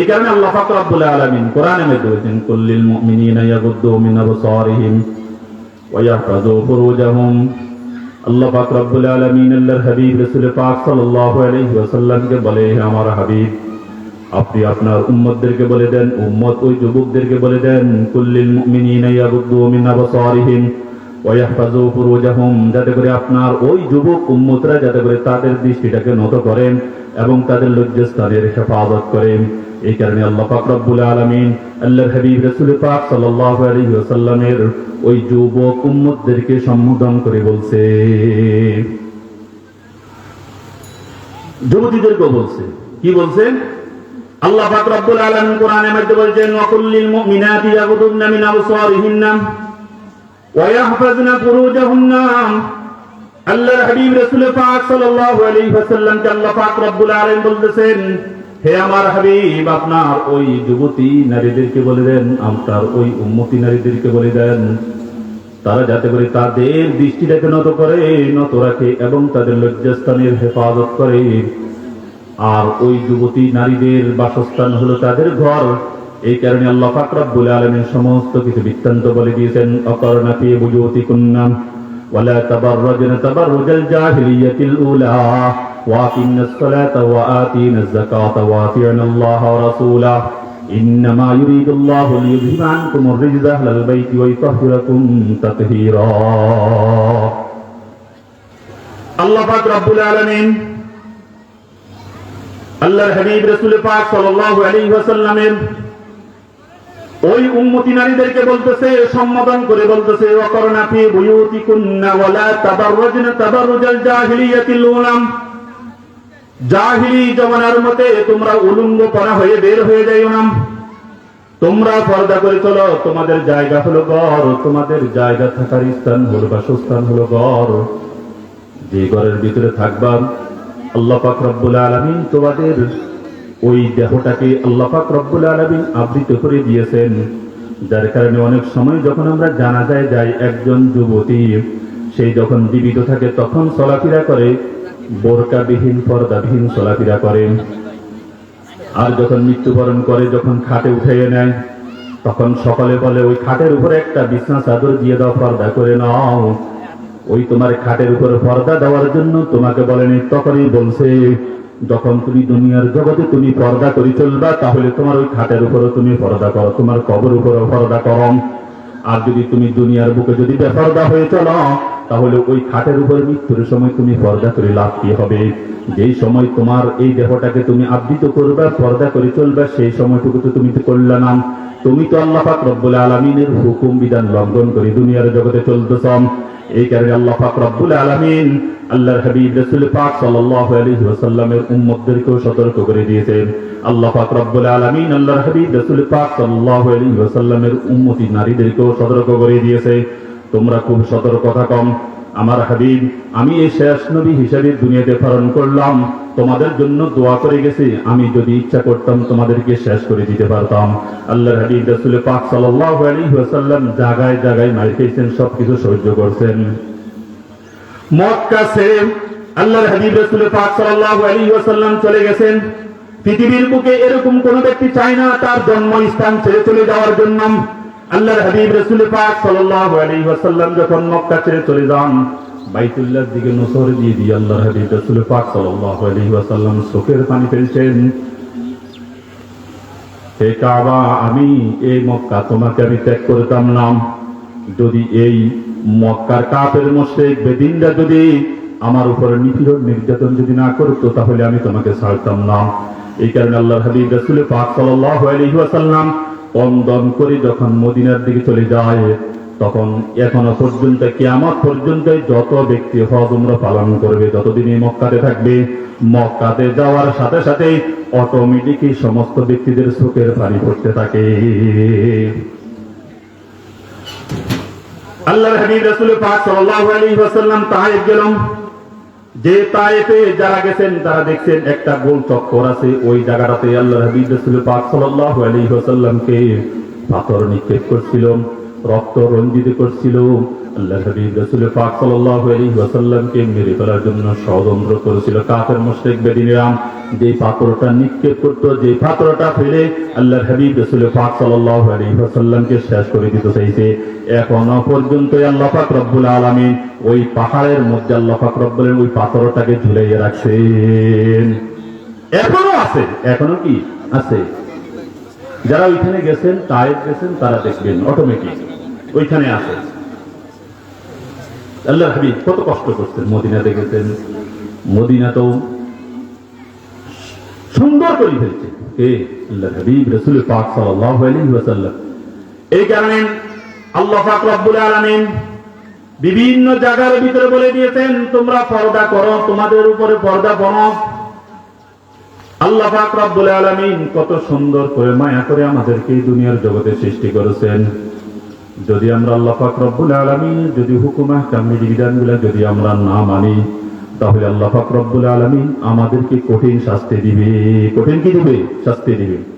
এই কারণে আল্লাহ পাক রব্বুল আলামিন কোরআনে মধ্যে বলেছেন কুল্লিল মুমিনিনা ইয়াগুদ্দু মিন আবসারিহিম ওয়া ইয়াহফাযু ফুরুজাহুম। আল্লাহ পাক রব্বুল আলামিন আল্লাহর হাবিব, রাসূল পাক সাল্লাল্লাহু আলাইহি ওয়াসাল্লামকে বলে, হে আমার হাবিব, আপনি আপনার উম্মতদেরকে বলে দেন, উম্মত ওই যুবকদেরকে বলে দেন কুল্লিল মুমিনিনা ইয়াগুদ্দু মিন আবসারিহিম ওয়া ইয়াহফাযু ফুরুজাহুম। যাতে করে আপনার ওই যুবক উম্মতরা যাতে করে তাদের দৃষ্টিটাকে নত করেন এবং তাদের লজ্জাস্থানের হেফাজত করেন। এই কারণে আল্লাহ পাক রব্বুল আলামিন আল্লাহর হাবিব রাসূল পাক সাল্লাল্লাহু আলাইহি ওয়াসাল্লামের ওই যুবক উম্মতদেরকে সম্বোধন করে বলছে। যুবতীদেরকে বলছে। কি বলছেন আল্লাহ পাক রব্বুল আলামিন কোরআনের মধ্যে বলছেন ওয়াকুল্লিল মুমিনাতি ইয়াগুদুন্না মিন আবসারিহিন্না ওয়া ইয়াহফাজনা ফুরুজাহুন্না। আল্লাহর হাবিব রাসূল পাক সাল্লাল্লাহু আলাইহি ওয়াসাল্লামকে আল্লাহ পাক রব্বুল আলামিন বলতেছেন হে আমার হাবিব আপনার ওই যুবতী নারীদেরকে বলে দেন আপনার ওই উম্মতি নারীদেরকে বলে দেন তারা যাতে করে তাদের দৃষ্টিটাকে নত করে নত রাখে এবং তাদের লজ্জাস্থানের হেফাজত করে আর ওই যুবতী নারীদের বাসস্থান হলো তাদের ঘর এই কারণে আল্লাহ পাক রব্বুল আলামিন সমস্ত কিছু বৃত্তান্ত বলে দিয়েছেন অকরণা ফি বুজুতিকুন্নাম ولا تبرجن تبرج الجاهلية الأولى وأقمنا الصلاة وآتينا الزكاة وأطيعنا الله ورسوله إنما يريد الله ليذهب عنكم الرجز أهل البيت ويطهركم تطهيرا الله পাক রব্বুল আলামিন আল্লাহর হাবিব রাসূল পাক সাল্লাল্লাহু আলাইহি ওয়াসাল্লামের ওই উম্মতি নারীদেরকে বলতেছে সম্বোধন করে বলতেছে ওয়াকরনা ফি বুয়ুতিকুন্না ওয়ালা তাবাররাজনা তাবাররুজাল জাহিলিয়াতিল উলাম জাহিলি জমানার মতে তোমরা উলুঙ্গ পরা হয়ে বের হয়ে যাইও না। তোমরা পর্দা করে চলো, তোমাদের জায়গা হলো ঘর তোমাদের জায়গা থাকার স্থান হলো বাসস্থান হলো ঘর যে ঘরের ভিতরে থাকবা, আল্লাহ পাক রব্বুল আলামিন তোমাদের ওই দেহটাকে আল্লাহ পাক রব্বুল আলামিন আবৃত করে দিয়েছেন। যার কারণে অনেক সময় যখন আমরা জানা যায় যাই একজন যুবতী সেই যখন জীবিত থাকে তখন চলাফেরা করে বোরকাবিহীন, পর্দাবিহীন চলাফেরা করে। আর যখন মৃত্যুবরণ করে, যখন খাটে উঠিয়ে নেয়, তখন সকলে বলে, ওই খাটের উপরে একটা বিছনা চাদর দিয়ে দাও, পর্দা করে নাও। ওই তোমার খাটের উপর পর্দা দেওয়ার জন্য তোমাকে বলেনি তখনই বলছে, যখন তুমি দুনিয়ার জগতে তুমি পর্দা করে চলবা, তাহলে তোমার ওই খাটের উপরও তুমি পর্দা করো, তোমার কবর উপরও পর্দা করো। আর যদি তুমি দুনিয়ার বুকে যদি বেপর্দা হয়ে চলো তাহলে ওই খাটের উপর মৃত্যুর সময় তুমি পর্দা করে লাভ কি হবে? যেই সময় তোমার এই দেহটাকে তুমি আবৃত করবা, পর্দা করে চলবা, সেই সময়টুকু তো তুমি তো করলে না তুমি তো আল্লাহ পাক রব্বুল আলামিনের হুকুম বিধান লঙ্ঘন করে দুনিয়ার জগতে চলতেছ এই কারণে আল্লাহ পাক রব্বুল আলামিন আল্লাহর হাবিব রাসূল পাক সাল্লাল্লাহু আলাইহি সতর্ক করে দিয়েছেন। আল্লাহ পাক রব্বুল আলামিন আল্লাহর হাবিব রাসূল পাক সাল্লাল্লাহু আলাইহি ওয়াসাল্লামের উম্মতি নারীদেরকেও সতর্ক করে দিয়েছে। তোমরা খুব সতর্ক থাকম আমার হাবিব, আমি এই শেষ নবী হিসেবে দুনিয়াতে প্রেরণ করলাম। তোমাদের জন্য দোয়া করে গেছি। আমি যদি ইচ্ছা করতাম তোমাদেরকে শেষ করে দিতে পারতাম। আল্লাহর হাবিব, রাসূল পাক সাল্লাল্লাহু আলাইহি ওয়াসাল্লাম জায়গায় মার খেয়েছেন, সবকিছু সহ্য করছেন। মক্কা ছেড়ে আল্লাহর হাবিব, রাসূল পাক আলাইহি ওয়াসাল্লাম চলে গেছেন। পৃথিবীর বুকে এরকম কোন ব্যক্তি চায় না তার জন্মস্থান ছেড়ে চলে যাওয়ার জন্য। আল্লাহর হাবিব রাসূল পাক সাল্লাল্লাহু আলাইহি ওয়াসাল্লাম যখন মক্কা ছেড়ে চলে যান, বাইতুল্লাহর দিকে নজর দিয়ে দিয়ে আল্লাহর হাবিব পাক সাল্লাল্লাহু আলাইহি ওয়াসাল্লাম চোখের পানি ফেলছেন। হে কাবা, আমি এই মক্কা, তোমাকে আমি ত্যাগ করতাম না। যদি এই মক্কার কাপের মোশেক বেদিনরা যদি আমার উপর নিপীড়ন, নির্যাতন যদি না করতো, তাহলে আমি তোমাকে ছাড়তাম না। এই কারণে আল্লাহ হাবিব রাসূল পাক সাল্লাল্লাহু আলাইহি ওয়াসাল্লাম কন্দন করে যখন মদিনার দিকে চলে যায়, তখন এখনও পর্যন্ত, কিয়ামত পর্যন্ত যত ব্যক্তি হজ উমরা পালন করবে ততদিন এই মক্কাতে থাকবে, মক্কাতে যাওয়ার সাথে সাথে অটোমেটিকই সমস্ত ব্যক্তিদের চোখের পানি পড়তে থাকে। আল্লাহর হাবিব রাসূল পাক সাল্লাল্লাহু আলাইহি ওয়াসাল্লাম তায়েফ গেলাম। যে তায়েফে যারা গেছেন, তারা দেখছেন একটা গোল চক্কর আছে। ওই জায়গাটাতে আল্লাহ হাবিব রাসূল পাক সাল্লাল্লাহু আলাইহি ওয়াসাল্লামকে পাথর নিক্ষেপ করছিল, রক্ত রঞ্জিত করছিল। আল্লাহর হাবিব রাসূল পাক সাল্লাল্লাহু আলাইহি ওয়াসাল্লামকে মেরে ফেলার জন্য ষড়যন্ত্র করেছিল। কাফের, মুশরিক বেদিনেরা যে পাথরটা নিক্ষেপ করত যে পাথরটা ফেলে আল্লাহর হাবিব রসুল পাক সাল্লাল্লাহু আলাইহি ওয়াসাল্লামকে শেষ করে দিতে চাইছে এখনও পর্যন্ত আল্লাহ পাক রব্বুল আলামিন ওই পাহাড়ের মধ্যে আল্লাহ পাক রব্বুল ওই পাথরটাকে ঝুলাইয়ে রাখছেন। এখনও আছে, এখনও কি আছে? যারা ওইখানে গেছেন টাইপ গেছেন, তারা দেখবেন অটোমেটিক ওইখানে আছে। আল্লাহ হাবিব, কত কষ্ট করছেন মদিনাতে গেছেন মদিনা তো সুন্দর করে ফেলছে। কে? আল্লাহ হাবিব, রসুল পাক সাল্লাল্লাহু আলাইহি ওয়াসাল্লাম। এই কারণে আল্লাহ পাক রব্বুল আলামিন বিভিন্ন জায়গার ভিতরে বলে দিয়েছেন, তোমরা পর্দা করো, তোমাদের উপরে পর্দা বনো। আল্লাহ পাক রব্বুল আলামিন কত সুন্দর করে মায়া করে আমাদেরকে দুনিয়ার জগতে সৃষ্টি করেছেন। যদি আমরা আল্লাহ পাক রব্বুল আলমী যদি হুকুম আহকামী বিধানগুলো যদি আমরা না মানি, তাহলে আল্লাহ পাক রব্বুল আলমী আমাদেরকে কঠিন শাস্তি দিবে। কঠিন কি দিবে? শাস্তি দিবে।